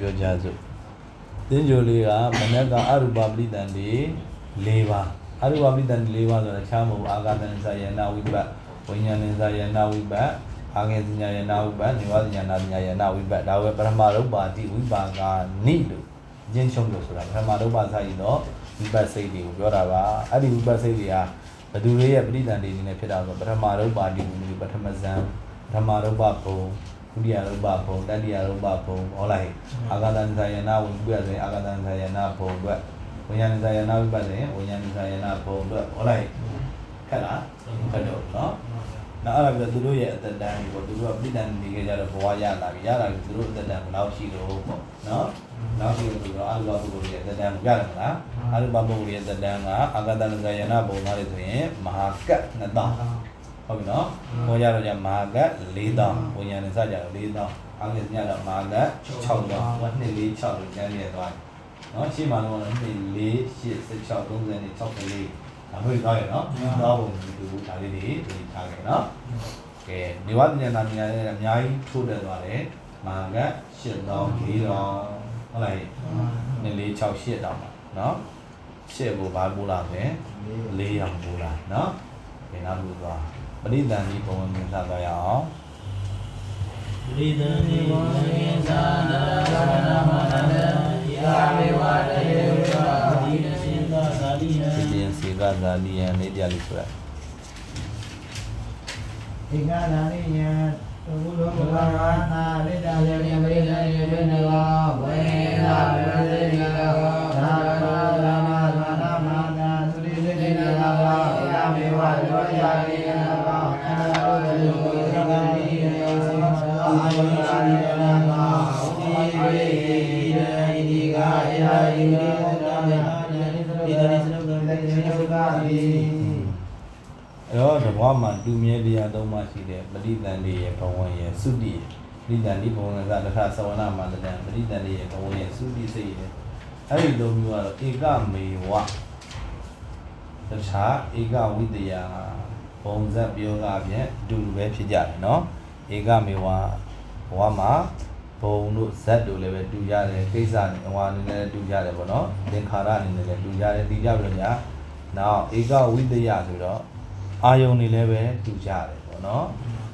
ပြောကြစို့တင်းကြိုလေးကမနက်ကအရူပပရိတန်ဒီ၄ပါးအရူပပရိတန်ဒီ၄ပါးဆိုတာချားမဟုတ်အာဂတန်စာယနာဝိပတ်ဝိညာဉ်စာယနာဝိပတ်အာငေစညာယနာဝိပတ်နေဝစညာနာစညာယနာဝိပတ်ဒါဝေပရမရုပ်ပါတိဝိပါကနိလို့အချင်းချုံလို့ဆိုတာပရမရုပ်ပါစာရင်တော့ဝိပတ်စိတ်တွေကိုပြောတာပါအဲ့ဒီဝိပတ်စိတ်တွေကဘယ်သူတွေရဲ့ပရိတန်တွေအနေနဲ့ဖြစ်တာဆိုပထမရုပ်ပါတိဝိနည်းပထမဇံပထမရုပ်ပါဘုံဒု တိယရုပ်ပဘုံတတိယရုပ်ပဘုံဟောလိုက်အာဂတန်ဇာယနာဝိပ္ပယဆိုရင်အာဂတန်ဇာယနာဘုံအတွက်ဝိညာဉ်ဇာယနာဝိပ္ပဆိုရင်ဝိညာဉ်ဇာယနာဘုံအတွက်ဟောလိုက်ခက်လားခက်တော့နော်နောက်အဲ့ဒါပြီးတော့သူတို့ရဲ့အသက်တန်းကိုသူတို့ကပြည်တန်နေကြကြတော့ဘဝရလာပြီရလာပြီသူတို့အသက်တန်းဘယ်လောက်ရှိတော့ပေါ့နော်နောက်ရှိလို့ဆိုတော့အာလုဘဘုရားရဲ့အသက်တန်းကိုရတယ်မလားအာလုဘဘုရားရဲ့အသက်တန်းကအာဂတန်ဇာယနာဘုံသားလေးဆိုရင်မဟာကတ်နှစ်တောင်း ဟုတ်ပြီနော်။ဟောကြတော့じゃမာက4000ဝိညာဉ်နဲ့စကြတော့4000အောက်ကျညတော့မာက6000ဟော2 4 6လို့ကျန်ရသွားတယ်။နော်ရှေ့မှာတော့2 4 8 16 30နဲ့64ဒါမျိုးသွားရနော်။သွားပုံဒီလိုဒါလေးတွေဒီထားခဲ့နော်။ကဲနေဝတ္တဉာဏ်နာမြာလည်းအများကြီးထိုးတက်သွားတယ်။မာက8000 4000ဟုတ်လား2 4 6 8တောင်ပါနော်။ရှေ့ကိုဘာပို့လာလဲ4ရောင်ပို့လာနော်။ဒီနောက်လို့သွား ပရိသန်ဒီဘုံဝင်မြင်လာသွားရအောင်ဝိဒံဒီဝေသာနာသာနာမနန္တယာမေဝတယေဝဒီနစိန္ဒသာလိယံဒီပြင်စေကဇာတိယံလေးတရားလေးဆိုရဧကနာရိယံသုဘုလောကဘာနာရိတယေယပရိဒံယေနကောဝေသာဝေသေကောသာဘာလာမသာနာမနာသုရိသေနကောယာမေဝတောယာရိယံကောအနာရောဂေကိုသံဃာတိယေစေမသောအာယုရှိရဏကောဝိဝေဒံဒီ ရိစနုကံတေသုကာတိအဲ့တော့တဘောမှာတူမြဲတရားသုံးပါရှိတဲ့ပရိသန်ဒီရဲ့ဘဝရဲ့သုတိပရိသန်ဒီဘဝကတထသဝနာမန္တတံပရိသန်ဒီရဲ့ဘဝရဲ့သုတိစိတ်ရဲ့အဲ့ဒီလိုမျိုးကတော့ဧကမေဝတခြားဧကဝိတ ယပုံစံပြောကဖြင့်အတူတူပဲဖြစ်ကြတယ်နော်ဧကမေဝဘဝမှာဘုံတို့ဇတ်တို့လည်းပဲတူရတယ်ကိစ္စနဲ့ဟိုအနေနဲ့တူရတယ်ပေါ့နော်သင်္ခါရအနေနဲ့လည်းတူရတယ်ဒီကြပြီးတော့ညာနောက်ဧကဝိတယဆိုတော့အာယုန်တွေလည်းပဲတူကြတယ်ပေါ့နော်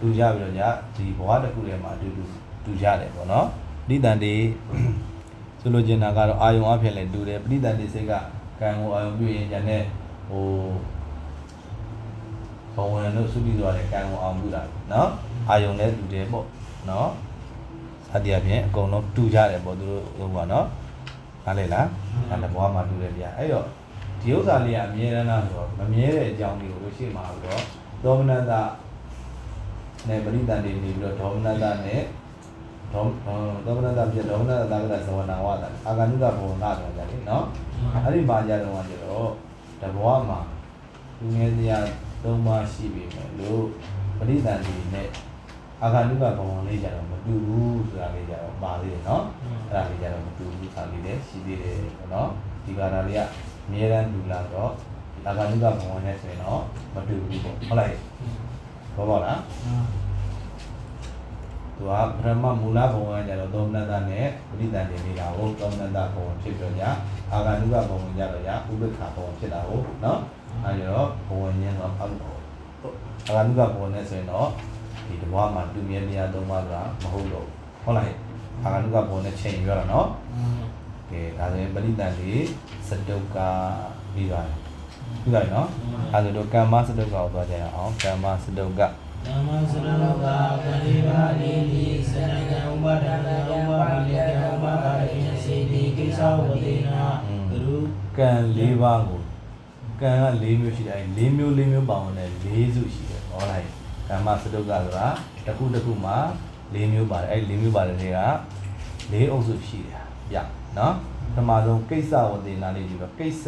တူကြပြီးတော့ညာဒီဘဝတစ်ခုထဲမှာအတူတူတူကြတယ်ပေါ့နော်ပဋိသန္တိဆိုလိုချင်တာကတော့အာယုန်အဖြစ်လည်းတူတယ်ပဋိသန္တိစိတ်ကကံကိုအာယုန်ပြုရင်ညာနဲ့ဟို ဘဝဝင်တို့သုတိသွားတဲ့ကံကိုအောင်ပြုတာနော်အာယုန်လည်းတူတယ်ပေါ့နော်အတည်းအပြင်အကုန်လုံးတူကြတယ်ပေါ့သူတို့ဟိုပါနော်နားလေလားအဲ့ဒါဘဝမှာတူတယ်ဗျာအဲ့တော့ဒီဥစ္စာလေးကအမြဲတမ်းလားဆိုတော့မမြဲတဲ့အကြောင်းလေးကိုရှေ့မှာပြီးတော့ဒေါမနတနဲ့ပရိသန်တွေနေပြီးတော့ဒေါမနတနဲ့ဒေါဒေါမနတပြဒေါမနတသာကရဇဝနာဝတာအာဂန္တုကဘုံနာဆိုတာကြတယ်နော်အဲ့ဒီမှာကြတော့ကျတော့တဘဝမှာလူငယ်စရာ သုံးပါးရှိပြီမယ်လို့ပရိသန်တွေနဲ့အာဂန္တုကဘုံလေးကြတော့မတူဘူးဆိုတာလေးကြတော့ပါသေးတယ်နော်အဲ့ဒါလေးကြတော့မတူဘူးဆိုတာလေးလည်းရှိသေးတယ်ပေါ့နော်ဒီကာတာလေးကအမြဲတမ်းတူလာတော့အာဂန္တုကဘုံနဲ့ဆိုရင်တော့မတူဘူးပေါ့ဟုတ်လားဘောပါလားသူကပထမမူလဘုံကကြတော့သုံးနတ္တနဲ့ပရိသန်နေနေတာကိုသုံးနတ္တဘုံဖြစ်ပြောကြအာဂန္တုကဘုံကြတော့ရဥပ္ပခါဘုံဖြစ်တာကိုနော် အဲ့တော့ဘုံရင်းတော့အာဂန္တုကဘုံနဲ့ဆိုရင်တော့ဒီတဘွားမှာတူမြဲမြဲသုံးပါးကမဟုတ်တော့ဘူးဟုတ်လားအာဂန္တုကဘုံနဲ့ချိန်ရတာနော်ကဲဒါဆိုရင်ပရိသတ်လေးစတုကပြီးပါတယ်ပြီးပါပြီနော်အဲဒါတော့ကမ္မစတုကကိုသွားကြရအောင်ကမ္မစတုကသမ္မာစရလောကပရိပါဏိတိစရဏံဥပါဒနာဥပါဒိယဥပါဒိယစေတိကိစ္ဆဝတိနာဂရုကံ၄ပါးကို ကံက၄မျိုးရှိတယ်အဲ၄မျိုး၄မျိုးပေါင်းတယ်၄စုရှိတယ်ဟောလိုက်ကမ္မစတုကဆိုတာတစ်ခုတစ်ခုမှာ၄မျိုးပါတယ်အဲ၄မျိုးပါတယ်တွေက၄အုပ်စုရှိတယ်ဗျနော်ပထမဆုံးကိစ္စဝတိနာလေးဒီတော့ကိစ္စ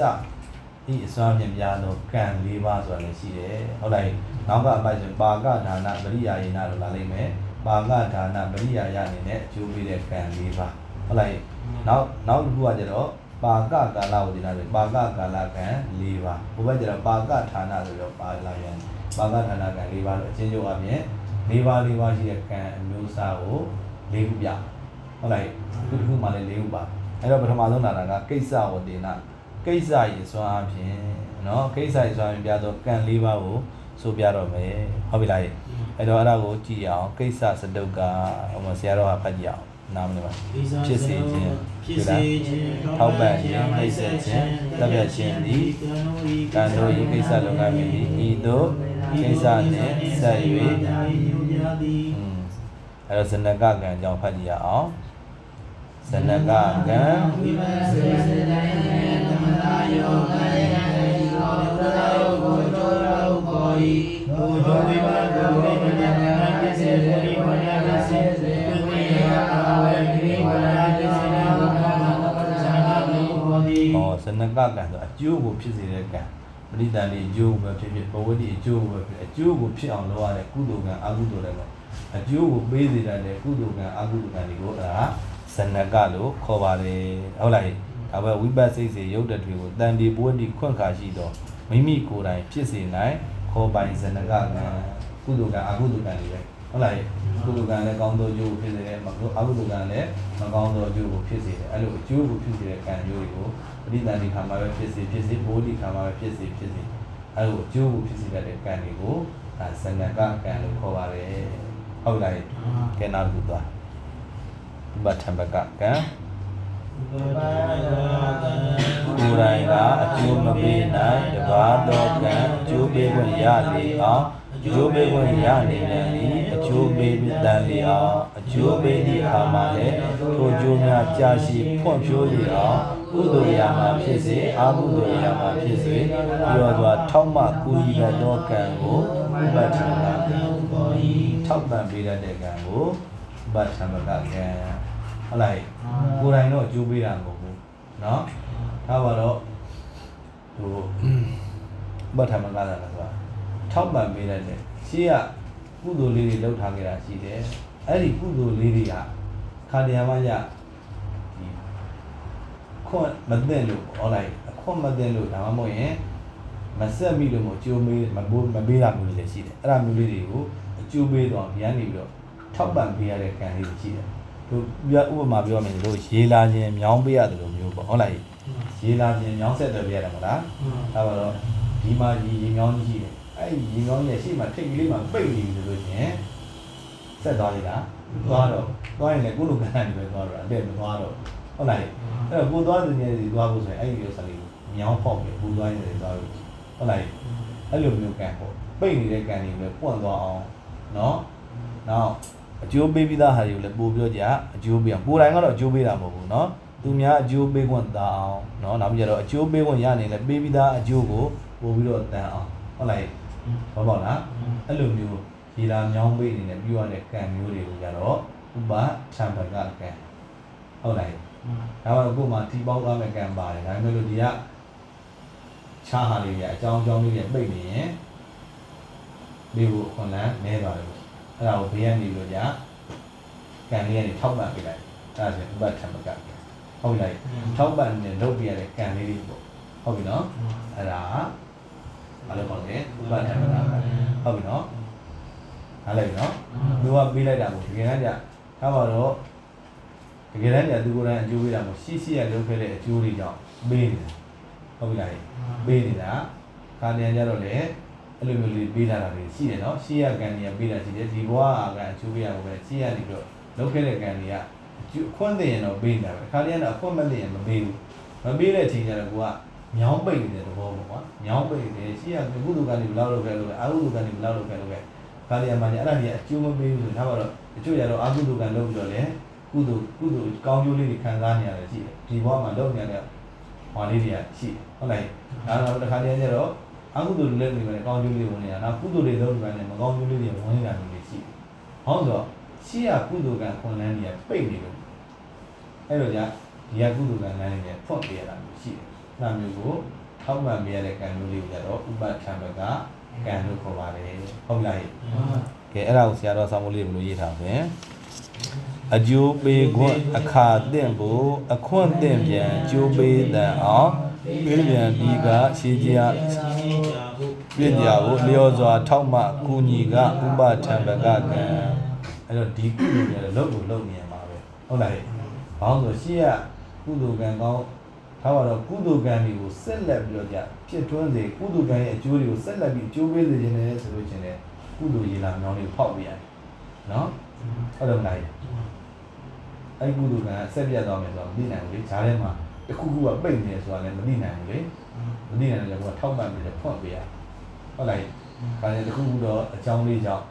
ဤအစွမ်းမြင်များသောကံ၄ပါးဆိုတာလည်းရှိတယ်ဟုတ်လားနောက်ကအပိုက်ဆိုပါကဒါနပရိယာယေနလို့လာလိမ့်မယ်ပါကဒါနပရိယာယအနေနဲ့အကျိုးပေးတဲ့ကံ၄ပါးဟုတ်လားနောက်နောက်တစ်ခုကကျတော့ ပါကကာလဝေဒနာဆိုပါကကာလကံ၄ပါးဘုဘက်ကျတော့ပါကဌာနဆိုတော့ပါလာရံပါကဌာနကံ၄ပါးဆိုအချင်းချုပ်အပြင်၄ပါး၄ပါးရှိတဲ့ကံအမျိုးအစားကို၄ခုပြဟုတ်လားဒီတစ်ခုမှလည်း၄ခုပါအဲ့တော့ပထမဆုံးလာတာကကိစ္စဝဒေနာကိစ္စရေစွမ်းအပြင်နော်ကိစ္စရေစွမ်းအပြင်ပြဆိုကံ၄ပါးကိုဆိုပြတော့မယ်ဟုတ်ပြီလားအဲ့တော့အဲ့ဒါကိုကြည့်ရအောင်ကိစ္စစတုတ်ကဟိုမှာဆရာတော်ကဖတ်ကြည့်အောင် နားမလည်ပါဖြစ်စေခြင်းဖြစ်စေခြင်းထောက်ပံ့ခြင်းနှိပ်စက်ခြင်းတပ်ဖြတ်ခြင်းသည်ကံတို့ဤကိစ္စလုပ်ငန်းမည်သည်ဤသို့ကိစ္စနှင့်ဆက်၍อืมအဲ့တော့ဇနကကံအကြောင်းဖတ်ကြည့်ရအောင်ဇနကကံဝိပဿနာစေတယသမတာယောကာယကံယောသရယောကိုတောရောကိုဤကိုတောဝိပါဒဝိပ နကကံဆိုအကျိုးကိုဖြစ်စေတဲ့ကံပရိသန္တိအကျိုးကိုပဲဖြစ်ဖြစ်ဘဝတိအကျိုးကိုပဲဖြစ်အကျိုးကိုဖြစ်အောင်လုပ်ရတဲ့ကုသိုလ်ကံအကုသိုလ်တွေကအကျိုးကိုပေးစေတဲ့ကုသိုလ်ကံအကုသိုလ်ကံတွေကိုအဲဒါဇနကလို့ခေါ်ပါတယ်ဟုတ်လားဒါပဲဝိပတ်စိတ်စေရုပ်တတွေကိုတန်ဒီပွေးဒီခွန့်ခါရှိတော့မိမိကိုယ်တိုင်ဖြစ်စေနိုင်ခေါ်ပိုင်ဇနကကံကုသိုလ်ကံအကုသိုလ်ကံတွေပဲ ဟုတ်လားကုသိုလ်ကံလည်းကောင်းသောအကျိုးကိုဖြစ်စေတယ်မကုအကုသိုလ်ကံလည်းမကောင်းသောအကျိုးကိုဖြစ်စေတယ်အဲ့လိုအကျိုးကိုဖြစ်စေတဲ့ကံမျိုးတွေကိုပဋိသန္ဓေခါမှာပဲဖြစ်စေဖြစ်စေဘိုးဒီခါမှာပဲဖြစ်စေဖြစ်စေအဲ့လိုအကျိုးကိုဖြစ်စေတဲ့ကံတွေကိုဒါဇနကကံလို့ခေါ်ပါတယ်ဟုတ်လားကဲနောက်တစ်ခုသွားဥပထံပကကံကိုယ်တိုင်ကအကျိုးမပေးနိုင်တပါးသောကံအကျိုးပေးခွင့်ရလေအောင် အကျိုးပေးခွင့်ရနေတယ်ဒီအကျိုးပေးပြီးတန်လေအောင်အကျိုးပေးသည့်အခါမှာလည်းထိုအကျိုးများကြာရှည်ဖွံ့ဖြိုးလေအောင်ကုသိုလ်ရာမှာဖြစ်စေအကုသိုလ်ရာမှာဖြစ်စေပြီးတော့စွာထောက်မှကူညီရသောကံကိုဥပထံပကကံ ထောက်ပံ့ပေးတတ်တဲ့ကံကိုဗတ်သမကကံဟုတ်လားကိုယ်တိုင်တော့အကျိုးပေးတာမဟုတ်ဘူးเนาะဒါပါတော့ဟိုဗတ်သမကကဆိုတာ ထောက်ပံ့ပေးတတ်တဲ့ရှေ့ကကုသိုလ်လေးတွေလုပ်ထားကြတာရှိတယ်အဲ့ဒီကုသိုလ်လေးတွေကခါတရားမှရဒီခွန်မသိလို့ဟောလိုက်အခွန်မသိလို့ဒါမှမဟုတ်ရင်မဆက်မိလို့မအကျိုးမေးမဘိုးမပေးတာမျိုးတွေလည်းရှိတယ်အဲ့ဒါမျိုးလေးတွေကိုအကျိုးပေးတော့ဒီကနေပြီးတော့ထောက်ပံ့ပေးရတဲ့ကံလေးတွေရှိတယ်သူပြဥပမာပြောမယ်လို့ရေလာခြင်းမြောင်းပေးရတယ်လို့မျိုးပေါ့ဟုတ်လားရေလာခြင်းမြောင်းဆက်တယ်ပြရတယ်မလားဒါပါတော့ဒီမှာရေရေမြောင်းကြီးရှိတယ် အဲ့ဒီရေမြောင်းရဲ့ရှေ့မှာထိတ်ကလေးမှာပိတ်နေပြီဆိုလို့ချင်းဆက်သွားလိုက်တာသွားတော့သွားရင်လည်းကိုလိုကံနေပဲသွားတော့အဲ့ဒါမသွားတော့ဟုတ်လားအဲ့တော့ကိုသွားတဲ့နေရာစီသွားဖို့ဆိုရင်အဲ့ဒီဥစ္စာလေးကိုမြောင်းဖောက်ပြီးကိုသွားရင်လည်းသွားလို့ဟုတ်လားအဲ့လိုမျိုးကံပေါ့ပိတ်နေတဲ့ကံတွေပဲပွန့်သွားအောင်နော်နောက်အကျိုးပေးပြီးသားဟာတွေကိုလည်းပို့ပြောကြအကျိုးပေးအောင်ကိုယ်တိုင်ကတော့အကျိုးပေးတာမဟုတ်ဘူးနော်သူများအကျိုးပေးခွင့်တာအောင်နော်နောက်ပြီးကြတော့အကျိုးပေးခွင့်ရနေလဲပေးပြီးသားအကျိုးကိုပို့ပြီးတော့တန်အောင်ဟုတ်လား ဘာပေါ့လားအဲ့လိုမျိုးရေလာမြောင်းပေးနေတယ်ပြီးရတဲ့ကံမျိုးတွေကိုကြတော့ဥပသံပကကံဟုတ်လားဒါမှကိုယ်မှာတီပေါင်းသွားမဲ့ကံပါတယ်ဒါပေမဲ့လို့ဒီကခြားဟာလေးတွေအကြောင်းအကြောင်းလေးတွေပိတ်နေရင်လေးကိုခွန်လန်းနဲသွားတယ်အဲ့ဒါကိုဘေးကနေလို့ကြာကံလေးကနေထောက်ပံ့ပေးလိုက်အဲ့ဒါဆိုဥပထမကဟုတ်လိုက်ထောက်ပံ့နေလုပ်ပြရတဲ့ကံလေးတွေပေါ့ဟုတ်ပြီနော်အဲ့ဒါ ဘာလို့ခေါ်လဲဥပထမကဟုတ်ပြီနော်နားလည်ပြီနော်သူကပေးလိုက်တာကိုတကယ်တမ်းကျဒါပါတော့တကယ်တမ်းကျသူကိုယ်တိုင်အကျိုးပေးတာမို့ရှိရှိရလုပ်ခဲ့တဲ့အကျိုးတွေကြောင့်ပေးနေတာဟုတ်ပြီလားပေးနေတာခါနေကြတော့လေအဲ့လိုမျိုးလေးပေးလာတာတွေရှိတယ်နော်ရှေ့ရကန်တွေကပေးတာရှိတယ်ဒီဘဝကအကျိုးပေးရမှာပဲရှေ့ရနေပြီးတော့လောက်ခဲ့တဲ့ကန်တွေကအကျိုးအခွင့်တင်ရင်တော့ပေးနေတာပဲခါလေးကတော့အခွင့်မတင်ရင်မပေးဘူးမပေးတဲ့အချိန်ကျတော့ကိုက မြောင်းပိတ်နေတဲ့သဘောပေါ့ကွာမြောင်းပိတ်နေရှေ့ရကုသကန်တွေဘယ်လောက်လောက်ခဲ့လို့လဲအာဟုကန်တွေဘယ်လောက်လောက်ခဲ့လို့လဲခါလေးကမှလည်းအဲ့ဒါကြီးအကျိုးမပေးဘူးဆိုတော့ဒါတော့အကျိုးရတော့အာဟုကန်လုပ်ပြီးတော့လေကုသကုသကောင်းကျိုးလေးတွေခံစားနေရတယ်ရှိတယ်ဒီဘဝမှာလုပ်နေရတဲ့ဟွာလေးတွေကရှိတယ်ဟုတ်လားဒါတော့တစ်ခါတည်းကျတော့အကုသိုလ်တွေလည်းနေတယ်ကောင်းကျိုးလေးဝင်နေတာနောက်ကုသိုလ်တွေလုပ်နေတယ်မကောင်းကျိုးလေးတွေဝင်နေတာမျိုးတွေရှိတယ်။ဟောဆိုတော့ရှေ့ကကုသိုလ်ကံခွန်လန်းကြီးကပိတ်နေလို့အဲ့တော့じゃဒီကကုသိုလ်ကံလန်းကြီးဖွင့်ပေးရတာမျိုးရှိတယ်။ နာမျိုးကိုထောက်ပံ့ပေးရတဲ့ကံမျိုးလေးကိုကြတော့ဥပထံဘကကံလို့ခေါ်ပါတယ်။ဟုတ်လား။ကဲအဲ့ဒါကိုဆရာတော်ဆောင်းမိုးလေးဘယ်လိုရေးထားမလဲ။အကျိုးပေးခွင့်အခါတင့်ဖို့အခွင့်တင့်ပြန်အကျိုးပေးတဲ့အောင်ပေးပြန်ဒီကရှင်းကြပြည့်ကြဖို့လျော်စွာထောက်မှကူညီကဥပထံပကကံအဲ့တော့ဒီကုသိုလ်တွေလည်းလုပ်ကိုလုပ်နေရမှာပဲဟုတ်လားဘာလို့လဲဆိုတော့ရှေ့ကကုသိုလ်ကံကောင်း ထားပါတော့ကုသိုလ်ကံတွေကိုဆက်လက်ပြီးတော့ကြဖြစ်ထွန်းစေကုသိုလ်ကံရဲ့အကျိုးတွေကိုဆက်လက်ပြီးအကျိုးပေးစေခြင်းနဲ့ဆိုလို့ချင်းလေကုသိုလ်ရေလာမြောင်းတွေကိုဖောက်ပြရတယ်နော်ဟုတ်တယ်မလားအဲ့ကုသိုလ်ကံဆက်ပြတ်သွားမယ်ဆိုတော့မသိနိုင်ဘူးလေဈာထဲမှာတစ်ခုခုကပိတ်နေတယ်ဆိုတာလည်းမသိနိုင်ဘူးလေမသိနိုင်တယ်လည်းကထောက်ပံ့ပြီးတော့ဖွင့်ပေးရဟုတ်လားခါရင်တစ်ခုခုတော့အကြောင်းလေးကြောင့်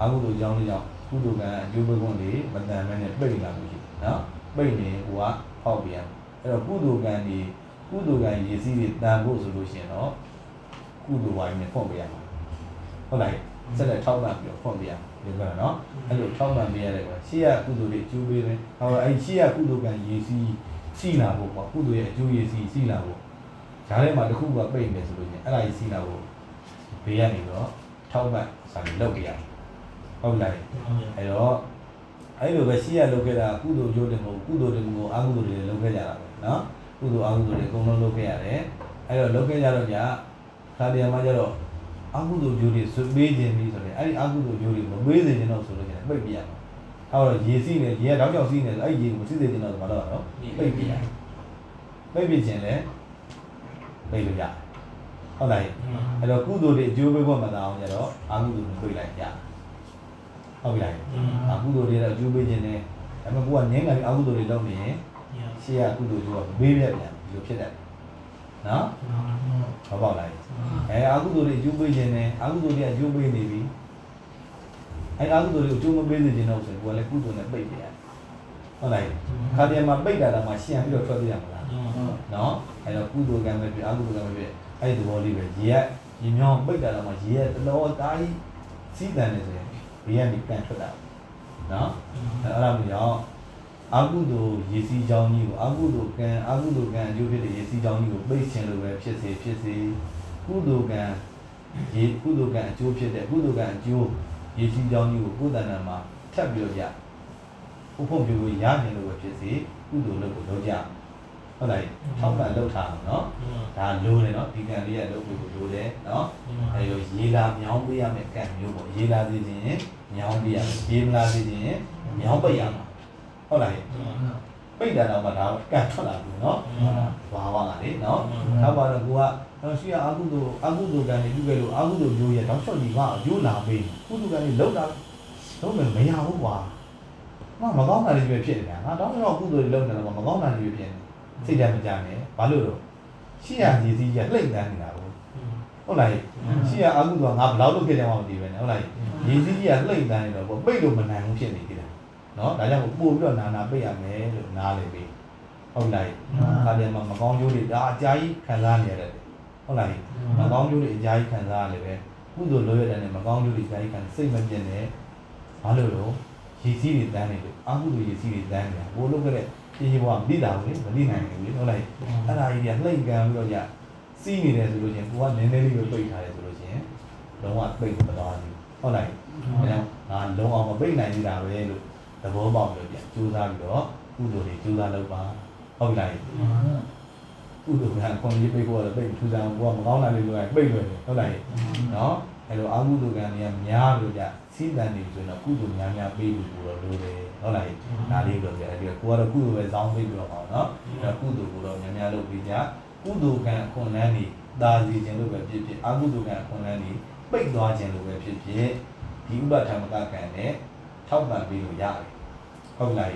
အကုသိုလ်အကြောင်းလေးကြောင့်ကုသိုလ်ကံအကျိုးပေးခွင့်တွေမတန်မဲနဲ့ပိတ်လာလို့ရှိတယ်နော်ပိတ်နေဟိုကဖောက်ပြရ အဲ့တော့ကုသိုလ်ကံဒီကုသိုလ်ကံရည်စည်းတွေတန်ဖို့ဆိုလို့ရှိရင်တော့ကုသိုလ်ဝိုင်းနဲ့ဖွင့်ပေးရမှာဟုတ်လားဆက်လက်ထောက်ပံ့ပြီးတော့ဖွင့်ပေးရဒီကနေ့နော်အဲ့လိုထောက်ပံ့ပေးရတယ်ကွာရှေ့ကကုသိုလ်တွေအကျိုးပေးတယ်ဟောအဲ့ရှေ့ကကုသိုလ်ကံရည်စည်းရှိလာဖို့ပေါ့ကုသိုလ်ရဲ့အကျိုးရည်စည်းရှိလာဖို့ဈာထဲမှာတစ်ခုကပိတ်နေဆိုလို့ရှိရင်အဲ့ဒါကြီးရှိလာဖို့ဘေးကနေတော့ထောက်ပံ့စာပြီးလုပ်ပြရဟုတ်လားအဲ့တော့အဲ့လိုပဲရှိရလုပ်ခဲ့တာကုသိုလ်ကျိုးတယ်မဟုတ်ကုသိုလ်တယ်မဟုတ်အကုသိုလ်တွေလုပ်ခဲ့ကြတာပဲ နော်ကုသိုလ်အကုသိုလ်တွေအကုန်လုံးလုပ်ခဲ့ရတယ်အဲ့တော့လုပ်ခဲ့ကြတော့ကြာခါတရားမှာကြတော့အကုသိုလ်ဂျိုးတွေဆွပေးခြင်းပြီးဆိုရင်အဲ့ဒီအကုသိုလ်ဂျိုးတွေမပေးစေခြင်းတော့ဆိုလို့ရှိရင်ပိတ်ပြရမှာအဲ့တော့ရေစီးနေရေကတောက်ကြောက်စီးနေဆိုအဲ့ဒီရေကိုမစီးစေခြင်းတော့မတော့တော့ပိတ်ပြရပိတ်ပြခြင်းလဲပိတ်လို့ရဟုတ်လားအဲ့တော့ကုသိုလ်တွေအကျိုးပေးဖို့မသာအောင်ကြတော့အကုသိုလ်ကိုပြေးလိုက်ရဟုတ်ပြီလားအကုသိုလ်တွေတော့အကျိုးပေးခြင်းနဲ့ဒါပေမဲ့ကိုကငင်းကပြီးအကုသိုလ်တွေလုပ်နေရင် ရှေ့ကကုသိုလ်တွေကမေးပြက်ပြန်ဒီလိုဖြစ်တတ်တယ်နော်မပေါ့လားအဲအကုသိုလ်တွေအကျိုးပေးခြင်းနဲ့အကုသိုလ်တွေအကျိုးပေးနေပြီအဲအကုသိုလ်တွေကိုအကျိုးမပေးစေခြင်းတော့ဆိုရင်ကိုကလည်းကုသိုလ်နဲ့ပိတ်ပြရတယ်ဟုတ်လားခါတည်းမှာပိတ်တာတော့မှရှင်းပြီးတော့ထွက်ပြရမှာလားနော်အဲတော့ကုသိုလ်ကံပဲပြအကုသိုလ်ကံပဲပြအဲ့ဒီသဘောလေးပဲရေကရေမြောင်းပိတ်တာတော့မှရေကတလောတားကြီးစီးတန်နေဆိုရင်ဘေးကနေပြန်ထွက်တာနော်အဲ့ဒါမျိုးကြောင့် အာဟုတုရေစီးကြောင်းကြီးကိုအာဟုတုကံအာဟုတုကံအကျိုးဖြစ်တဲ့ရေစီးကြောင်းကြီးကိုပိတ်ခြင်းလိုပဲဖြစ်စေဖြစ်စေကုသိုလ်ကံရေကုသိုလ်ကံအကျိုးဖြစ်တဲ့ကုသိုလ်ကံအကျိုးရေစီးကြောင်းကြီးကိုကိုယ်တဏ္ဍာမှာထပ်ပြီးတော့ကြဥဖို့ပြလို့ရခြင်းလိုပဲဖြစ်စေကုသိုလ်လုပ်ကိုလုပ်ကြဟုတ်လားထောက်ပံ့လုပ်ထားအောင်နော်ဒါလိုတယ်နော်ဒီကံလေးကလုပ်ဖို့လိုတယ်နော်အဲလိုရေလာမြောင်းပေးရမယ်ကံမျိုးပေါ့ရေလာစေခြင်းမြောင်းပေးရမယ်ရေမလာစေခြင်းမြောင်းပိတ်ရမှာ ဟုတ်လားပိတ်တာတော့မှဒါကံထွက်လာပြီနော်ဝါဝါကလေနော်နောက်ပါတော့ကိုကတော့ရှိရအာကုသိုလ်အာကုသိုလ်ကံတွေပြုခဲ့လို့အာကုသိုလ်မျိုးရဲ့တောက်လျှောက်ဒီကရိုးလာပေးကုသိုလ်ကံတွေလောက်တာလုံးမယ်မရဘူးကွာမမကောင်းတာတွေပဲဖြစ်နေတာငါတောင်းတော့ကုသိုလ်တွေလုပ်နေတော့မကောင်းတာတွေဖြစ်နေစိတ်ဓာတ်မကြနဲ့ဘာလို့တော့ရှိရရည်စည်းရလှိမ့်တန်းနေတာကိုဟုတ်လားရှိရအာကုကငါဘယ်လောက်လုပ်ခဲ့ကြမှမသိပဲねဟုတ်လားရေစည်းကြီးကလှိမ့်တန်းနေတော့ပိတ်လို့မနိုင်ဘူးဖြစ်နေသေးတယ် နော်ဒါကြောင့်ပို့ပြီးတော့နာနာပိတ်ရမယ်လို့နားလေပြီဟုတ်လားခါတယ်မှာမကောင်းကျိုးတွေဒါအကြာကြီးခံစားနေရတယ်ဟုတ်လားမကောင်းကျိုးတွေအကြာကြီးခံစားရလေပဲကုသိုလ်လုပ်ရတဲ့နဲ့မကောင်းကျိုးတွေအကြာကြီးခံစိတ်မပြည့်နဲ့ဘာလို့လို့ရေစည်းတွေတန်းနေလို့အာကုတို့ရေစည်းတွေတန်းနေတာဘိုးလုပ်ခဲ့တဲ့ပြည်ကြီးဘဝမသိတာဘူးလေမသိနိုင်ဘူးလေဟုတ်လားအဲ့ဒါကြီးကလှိမ့်ကန်ပြီးတော့ညစီးနေတယ်ဆိုလို့ချင်းကိုကနည်းနည်းလေးပဲပိတ်ထားတယ်ဆိုလို့ချင်းလုံးဝပိတ်မသွားဘူးဟုတ်လားအဲဒါငါလုံးအောင်မပိတ်နိုင်သေးတာပဲလို့ သဘောပေါက်လို့ပြန်ကြိုးစားပြီးတော့ကုသိုလ်တွေကြိုးစားလုပ်ပါဟုတ်လားကုသိုလ်ကခွန်ကြီးပိတ်ဖို့လည်းပိတ်ထူဆောင်ကိုကမကောင်းတာလေးလို့ပိတ်လွယ်တယ်ဟုတ်လားနော်အဲလိုအာဟုတုကံတွေကများလို့ကြစီးတန်နေဆိုတော့ကုသိုလ်များများပေးလို့ပို့တော့လိုတယ်ဟုတ်လားဒါလေးလို့ကြအဲဒီကိုကတော့ကုသိုလ်ပဲစောင်းပေးပြီးတော့ပါနော်အဲကုသိုလ်ကိုတော့များများလုပ်ပြီးကြကုသိုလ်ကံအခွန်လန်းနေဒါစီခြင်းလို့ပဲဖြစ်ဖြစ်အာဟုတုကံအခွန်လန်းနေပိတ်သွားခြင်းလို့ပဲဖြစ်ဖြစ်ဒီဥပထမကကံနဲ့ ထောက်ပံ့ပေးလို့ရတယ်ဟုတ်လား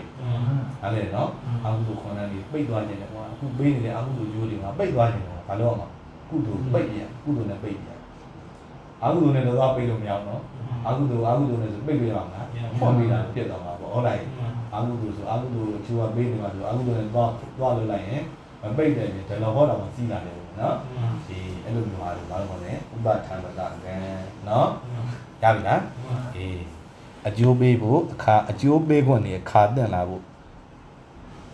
အဲ့လေနော်အာဟုတို့ခွန်လန်းကြီးပိတ်သွားခြင်းလေကွာအခုပေးနေတဲ့အာဟုတို့ကျိုးတွေကပိတ်သွားခြင်းတော့ဘာလို့အောင်ကုသိုလ်ပိတ်ပြန်ကုသိုလ်နဲ့ပိတ်ပြန်အာဟုတို့နဲ့တော့ပိတ်လို့မရအောင်နော်အာဟုတို့အာဟုတို့နဲ့ဆိုပိတ်လို့ရအောင်လားဖွင့်ပေးတာပြတ်သွားမှာပေါ့ဟုတ်လားအာဟုတို့ဆိုအာဟုတို့ကျိုးကပေးနေမှာဆိုအာဟုတို့နဲ့တော့တော့လို့လိုက်ရင်မပိတ်တယ်ဒီလောဟောတော်မှာစီးလာတယ်နော်ဒီအဲ့လိုမျိုးဟာလို့ဘာလို့ခေါ်လဲဥပထံပကကံနော်ရပြီလားအေး အကျိုးပေးဖို့အခါအကျိုးပေးခွင့်နေအခါတက်လာဖို့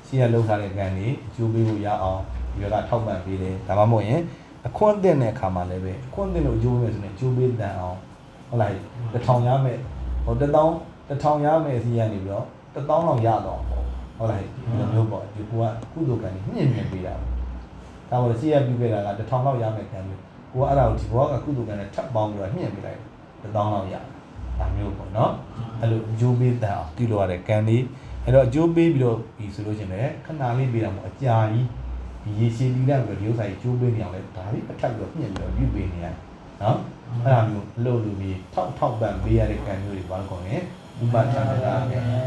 ရှိရလောက်ထားတဲ့ကံတွေအကျိုးပေးဖို့ရအောင်ဒီကထောက်ပံ့ပေးတယ်ဒါမှမဟုတ်ရင်အခွင့်အတင်တဲ့အခါမှာလည်းပဲအခွင့်အတင်လို့အကျိုးပေးမယ်ဆိုရင်အကျိုးပေးတန်အောင်ဟုတ်လားတစ်ထောင်ရမယ်ဟိုတစ်တောင်းတစ်ထောင်ရမယ်စီရနေပြီးတော့တစ်တောင်းလောက်ရတော့ပေါ့ဟုတ်လားဒီလိုမျိုးပေါ့ဒီကူကကုသိုလ်ကံကြီးမြင့်မြင့်ပေးတာဒါပေါ်စီရပြုခဲ့တာကတစ်ထောင်လောက်ရမယ်ကံမျိုးကိုကအဲ့ဒါကိုဒီဘောကကုသိုလ်ကံနဲ့ထပ်ပေါင်းပြီးတော့မြင့်ပေးလိုက်တစ်တောင်းလောက်ရ ဒါမျိုးပေါ့နော်အဲ့လိုအကျိုးပေးတန်အောင်ပြုလို့ရတဲ့ကံလေးအဲ့တော့အကျိုးပေးပြီးတော့ဒီဆိုလို့ရှိရင်လည်းခဏလေးပေးတာမဟုတ်အကြာကြီးဒီရေရှည်လီလာပြီးတော့ဒီဥစ္စာကြီးကျိုးပေးနေအောင်လဲဒါလေးအထက်ပြီးတော့ပြင်ပြီးတော့ယူပေးနေရတယ်နော်အဲ့ဒါမျိုးအလုပ်လူပြီးထောက်ထောက်ပံ့ပေးရတဲ့ကံမျိုးတွေဘာလို့ခေါ်လဲဥပဒနာတာ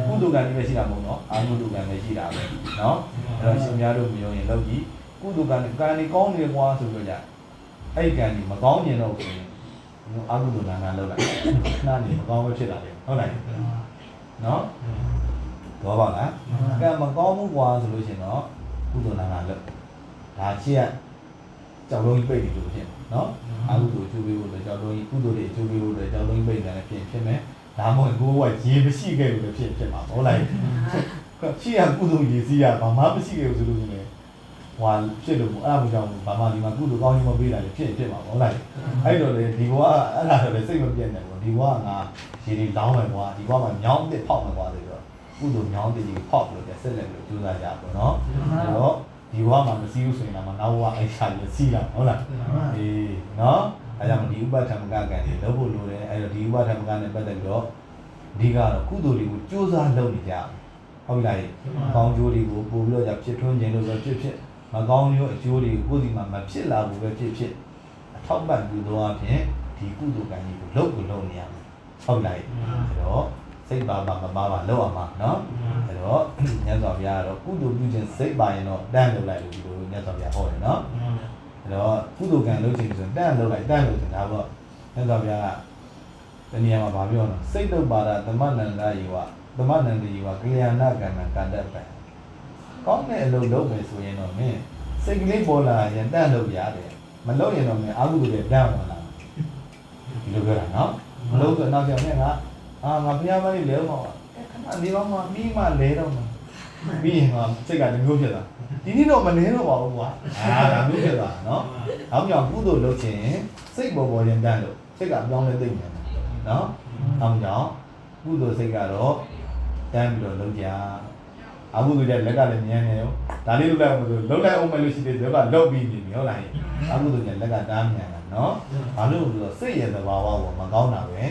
ကုသကံလေးပဲရှိတာမဟုတ်တော့အာဟုတုကံလည်းရှိတာပဲနော်အဲ့တော့ရှင်များတို့မျိုးရင်လောက်ကြီးကုသကံကံဒီကောင်းနေကွာဆိုတော့ကြအဲ့ကံဒီမကောင်းကျင်တော့ဆိုရင် အာဟုတုကံကလောက်လိုက်ခဏနေမကောင်းပဲဖြစ်တာလေဟုတ်လားနော်တော့ပါလားကံမကောင်းမှုကွာဆိုလို့ရှိရင်တော့ကုသိုလ်နာနာလုပ်ဒါချစ်ရကြောက်လုံးကြီးပိတ်နေလို့ဖြစ်နော်အာဟုတုအကျိုးပေးဖို့လည်းကြောက်လုံးကြီးကုသိုလ်တွေအကျိုးပေးဖို့လည်းကြောက်လုံးကြီးပိတ်နေတယ်ဖြစ်ဖြစ်မယ်ဒါမှမဟုတ်ကိုယ်ကရေမရှိခဲ့လို့လည်းဖြစ်ဖြစ်မှာဟုတ်လားချစ်ရကုသိုလ်ရေစီးရဘာမှမရှိခဲ့ဘူးဆိုလို့ရှိရင် ဟွာဖြစ်လို့အဲ့ဒါမျိုးကြောင့်ဘာမှဒီမှာကုသိုလ်ကောင်းကြီးမပေးတာလည်းဖြစ်ဖြစ်မှာဟုတ်လားအဲ့တော့လေဒီဘဝအဲ့ဒါဆိုလည်းစိတ်မပြတ်နိုင်ဘူးဒီဘဝကငါရေတွေလောင်းမယ်ကွာဒီဘဝမှာညောင်းတစ်ဖောက်မယ်ကွာဆိုတော့ကုသိုလ်ညောင်းတည်ကြီးဖောက်ပြီးတော့ဆက်လက်ပြီးကြိုးစားကြပါတော့။အဲ့တော့ဒီဘဝမှာမစည်းဘူးဆိုရင်တော့နောက်ဘဝအိုက်ရှာရစီးလာဟုတ်လား။အေးနော်။အဲကြောင့်ဒီဥပထမကကံတွေလုပ်ဖို့လိုတယ်။အဲ့တော့ဒီဥပထမကနဲ့ပတ်သက်ပြီးတော့အဓိကတော့ကုသိုလ်တွေကိုကြိုးစားလုပ်နေကြအောင်။ဟုတ်ပြီလား။ကောင်းကျိုးတွေကိုပို့ပြီးတော့ဖြစ်ထွန်းခြင်းလို့ပဲဖြစ်ဖြစ် မကောင်းကျိုးအကျိုးတွေကိုကိုယ်စီမှာမဖြစ်လာဘူးပဲဖြစ်ဖြစ်အထောက်ပံ့ပြုသောအဖြစ်ဒီကုသိုလ်ကံကြီးကိုလုပ်ကိုလုပ်နေရမယ်။ဟုတ်လား။အဲ့တော့စိတ်ပါပါမပါပါလောက်အောင်ပါနော်။အဲ့တော့မြတ်စွာဘုရားကတော့ကုသိုလ်ပြုခြင်းစိတ်ပါရင်တော့တန်းလုပ်လိုက်လို့ဒီလိုမြတ်စွာဘုရားဟောတယ်နော်။အဲ့တော့ကုသိုလ်ကံလုပ်ခြင်းဆိုရင်တန်းလုပ်လိုက်တန်းလုပ်ခြင်းဒါပေါ့မြတ်စွာဘုရားကတနည်းမှာဗာပြောတော့စိတ်တုပ်ပါဒသမဏန္ဒယေဝသမဏန္ဒယေဝကလျာဏကံကကန္တပံ ကောင်းတဲ့အလုပ်လုပ်မယ်ဆိုရင်တော့မင်းစိတ်ကလေးပေါ်လာရင်တန်းလုပ်ရတယ်မလုပ်ရင်တော့မင်းအာဟုတုတွေတန်းဝင်လာဒီလိုပြောတာနော်မလုပ်ဆိုတော့နောက်ကျမင်းကအာငါဘုရားမလေးလဲတော့အဲခဏနေတော့မှပြီးမှလဲတော့မှပြီးရင်ကစိတ်ကတမျိုးဖြစ်သွားဒီနေ့တော့မလဲတော့ပါဘူးကွာအာဒါမျိုးဖြစ်သွားနော်နောက်ကြောင့်ကုသိုလ်လုပ်ခြင်းစိတ်ပေါ်ပေါ်ရင်တန်းလို့စိတ်ကပြောင်းလဲသိနေတယ်နော်နောက်ကြောင့်ကုသိုလ်စိတ်ကတော့တန်းပြီးတော့လုပ်ကြ အမှုတွေလက်ကလည်းမြန်းနေရောဒါလေးလုပ်လိုက်အောင်လို့လုပ်လိုက်အောင်မလို့ရှိသေးတယ်ကလုပ်ပြီးပြီဟုတ်လားအမှုတွေလက်ကတားမြန်တာနော်ဘာလို့လဲဆိုတော့စိတ်ရဲ့သဘာဝကိုမကောင်းတာပဲ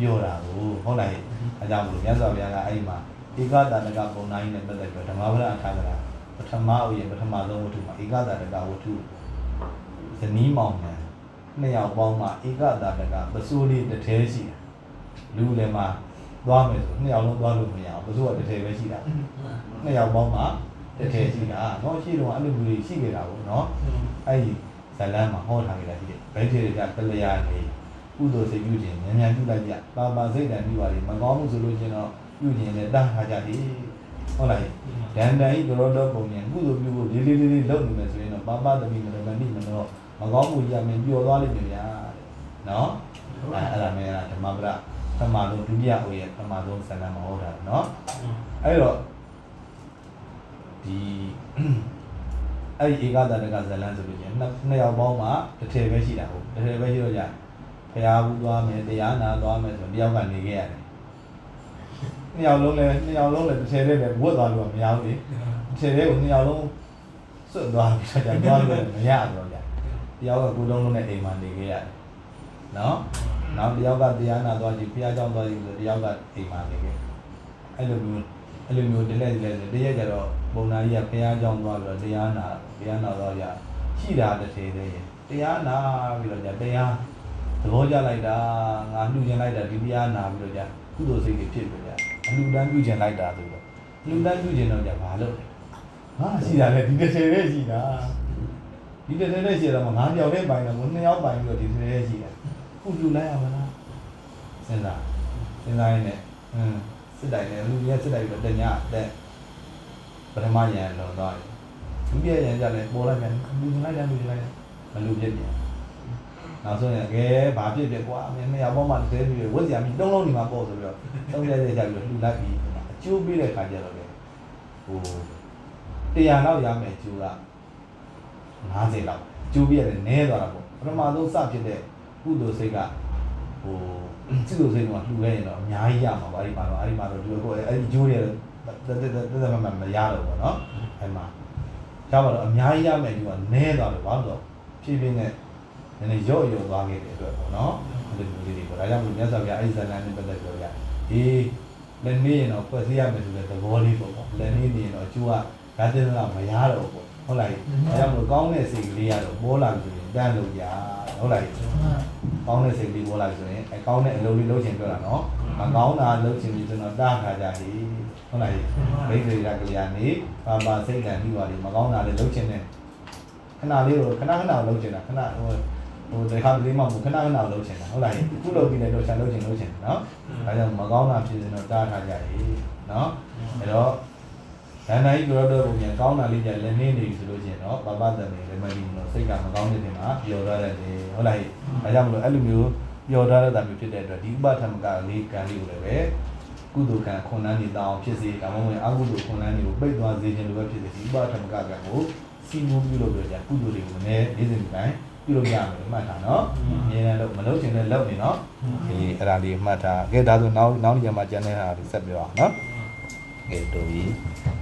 ပြောတာကိုဟုတ်လားအဲကြောင့်မလို့မြတ်စွာဘုရားကအဲ့ဒီမှာဧကတာတကပုံနာကြီးနဲ့ပတ်သက်ပြီးဓမ္မပဒအခါကရာပထမဥယျာဉ်ပထမဆုံးဝတ္ထုမှာဧကတာတကဝတ္ထုဇနီးမောင်နှံနှစ်ယောက်ပေါင်းမှာဧကတာတကပစိုးလေးတစ်ထဲရှိတယ်လူလည်းမှာ သွားမယ်ဆိုနှစ်ယောက်လုံးသွားလို့မရအောင်ပစိုးကတစ်ထဲပဲရှိတာ နှစ်ယောက်ပေါင်းမှာတစ်ထည်ရှိတာเนาะရှိတော့အဲ့လိုမျိုးတွေရှိနေတာပေါ့เนาะအဲ့ဒီဇလန်းမှာဟောထားကြတာရှိတယ်ဘယ်ထည်တွေကတလျာနေကုသိုလ်စိတ်ပြုခြင်းဉာဏ်ဉာဏ်ပြုလိုက်ကြပါပါစိတ်တန်ပြုပါလေမကောင်းမှုဆိုလို့ချင်းတော့ပြုခြင်းနဲ့တတ်ထားကြတယ်ဟုတ်လားဒန်တန်ဤတော်တော်ပုံညာကုသိုလ်ပြုဖို့လေးလေးလေးလေးလုပ်နေမယ်ဆိုရင်တော့ပါပါသမီးမလို့မနိမလို့မကောင်းမှုကြီးအမြင်ပျော်သွားလိမ့်မယ်ဗျာတဲ့เนาะအဲ့အဲ့ဒါမဲဓမ္မပဒ ပထမဆုံးဒုတိယဟိုရဲ့ပထမဆုံးဇလန်းမှာဟောတာเนาะအဲ့တော့ ဒီအဲ့ဒီဧကတတကဇလန်းဆိုလို့ချင်းနှစ်နှစ်ယောက်ပေါင်းမှာတစ်ထည်ပဲရှိတာဟုတ်တစ်ထည်ပဲရှိတော့ကြဖျားဘူးသွားမယ်တရားနာသွားမယ်ဆိုတယောက်ကနေခဲ့ရတယ်နှစ်ယောက်လုံးလည်းနှစ်ယောက်လုံးလည်းတစ်ထည်လေးလည်းဝတ်သွားလို့မရဘူးလေတစ်ထည်လေးကိုနှစ်ယောက်လုံးစွတ်သွားပြီးတော့ကြသွားလို့မရတော့ကြတယောက်ကကိုယ်လုံးလုံးနဲ့အိမ်မှာနေခဲ့ရတယ်နော် နောက်တစ်ယောက်ကတရားနာသွားကြည့်ဘုရားကြောင့်သွားကြည့်ဆိုတော့တစ်ယောက်ကအိမ်မှာနေခဲ့အဲ့လိုမျိုးအဲ့လိုမျိုးတလဲတလဲတရက်ကြတော့ဘုံနာကြီးကဘုရားကြောင့်သွားပြီးတော့တရားနာတရားနာသွားကြရှိတာတစ်သေးသေးတရားနာပြီးတော့ကြတရားသဘောကျလိုက်တာငါလှူကျင်လိုက်တာဒီတရားနာပြီးတော့ကြကုသိုလ်စိတ်တွေဖြစ်ပြီးကြအလှူဒန်းပြုကျင်လိုက်တာဆိုတော့လှူဒန်းပြုကျင်တော့ကြဘာလို့ငါရှိတာလေဒီတစ်သေးသေးရှိတာဒီတစ်သေးသေးရှိတော့ငါကြောက်တဲ့ပိုင်းတော့ငါနှစ်ယောက်ပိုင်းပြီးတော့ဒီတစ်သေးသေးရှိတာ ခုလှူလိုက်ရမလားစဉ်းစားစဉ်းစားရင်းနဲ့ဟွန်းစစ်တိုင်နဲ့လူကြီးစစ်တိုင်ပြီးတော့တညတဲ့ပထမရန်လွန်သွားတယ်ဒုတိယရန်ကြလည်းပေါ်လိုက်ပြန်လူကြီးလိုက်တယ်လူကြီးလိုက်တယ်မလူပြစ်ပြန်နောက်ဆုံးရကဲဘာဖြစ်ဖြစ်ကွာမင်းနှစ်ယောက်ပေါင်းမှတဲပြီးဝက်စရာမီတုံးလုံးနေမှာပေါ့ဆိုပြီးတော့တုံးတဲ့တဲ့ကြပြီးတော့လှူလိုက်ပြီးအကျိုးပေးတဲ့ခါကျတော့လေဟိုတရားလောက်ရမယ်အကျိုးက90လောက်အကျိုးပေးရတယ်နည်းသွားတာပေါ့ပထမဆုံးစဖြစ်တဲ့ ကုသိုလ်စိတ်ကဟို စစ်လို့စိတ်ကလှူခဲ့ရင်တော့အများကြီးရမှာပါအဲ့ဒီမှာတော့အဲ့ဒီမှာတော့ဒီလိုကိုအဲ့ဒီဂျိုးတွေတက်တက်တက်တက်မမရတော့ဘူးเนาะအဲ့မှာရပါတော့အများကြီးရမယ်ဒီကနည်းသွားတယ်ဘာလို့ဆိုဖြည်းဖြည်းနဲ့နည်းနည်းရော့ရော့သွားခဲ့တဲ့အတွက်ပေါ့เนาะအဲ့ဒီလိုလေးတွေပေါ့ဒါကြောင့်မြတ်စွာဘုရားအဲ့ဒီဇာလန်နဲ့ပတ်သက်ပြောရအေး လက်နေရင်တော့ဖွဲ့စည်းရမယ်ဆိုတဲ့သဘောလေးပေါ့ပေါ့လက်နေနေရင်တော့အကျိုးကဓာတ်တင်တော့မရတော့ဘူးပေါ့ ဟုတ်လားအဲကြောင့်မလို့ကောင်းတဲ့စိတ်ကလေးကတော့ပေါ်လာပြီဆိုရင်တန်းလို့ရဟုတ်လားကောင်းတဲ့စိတ်ကလေးပေါ်လာပြီဆိုရင်အဲကောင်းတဲ့အလုပ်လေးလုပ်ချင်ပြောတာနော်မကောင်းတာလုပ်ချင်ပြီဆိုတော့တားခါကြဟိဟုတ်လားမိတ်ဆွေကကလေးကနေပါပါစိတ်ကံပြီးပါလေမကောင်းတာလည်းလုပ်ချင်တယ်ခဏလေးကိုခဏခဏလုပ်ချင်တာခဏဟိုဟိုဒီခါလေးမှမခဏခဏလုပ်ချင်တာဟုတ်လားခုလုပ်ပြီးလည်းတော့ချန်လုပ်ချင်လုပ်ချင်နော်ဒါကြောင့်မကောင်းတာဖြစ်ရင်တော့တားခါကြဟိနော်အဲတော့ ဒန္တာကြီးကြောတော့ဘုံညာကောင်းတာလေးကြလည်းနေနေပြီဆိုလို့ရှိရင်တော့ပပတ္တမေလည်းမဒီလို့စိတ်ကမကောင်းတဲ့တင်မှာပျော်သွားတယ်ဟုတ်လား။ဒါကြောင့်မလို့အဲ့လိုမျိုးပျော်သွားတဲ့တာမျိုးဖြစ်တဲ့အတွက်ဒီဥပထမကလေးကံလေးကိုလည်းပဲကုသိုလ်ကံခွန်လန်းနေတောင်းဖြစ်စေဒါမှမဟုတ်အကုသိုလ်ခွန်လန်းတွေကိုပိတ်သွားစေခြင်းလိုပဲဖြစ်စေဒီဥပထမကကံကိုစီမူပြုလို့ပြောကြကုသိုလ်တွေကိုလည်းနေ့စဉ်တိုင်းပြုလို့ရမယ်မှတ်ထားနော်။အများနဲ့လို့မလုပ်ချင်တဲ့လုပ်နေနော်။ဒီအဲ့ဒါလေးမှတ်ထား။ကဲဒါဆိုနောက်နောက်ညမှာကျန်တဲ့ဟာတွေဆက်ပြောအောင်နော်။ကဲတို့ပြီ။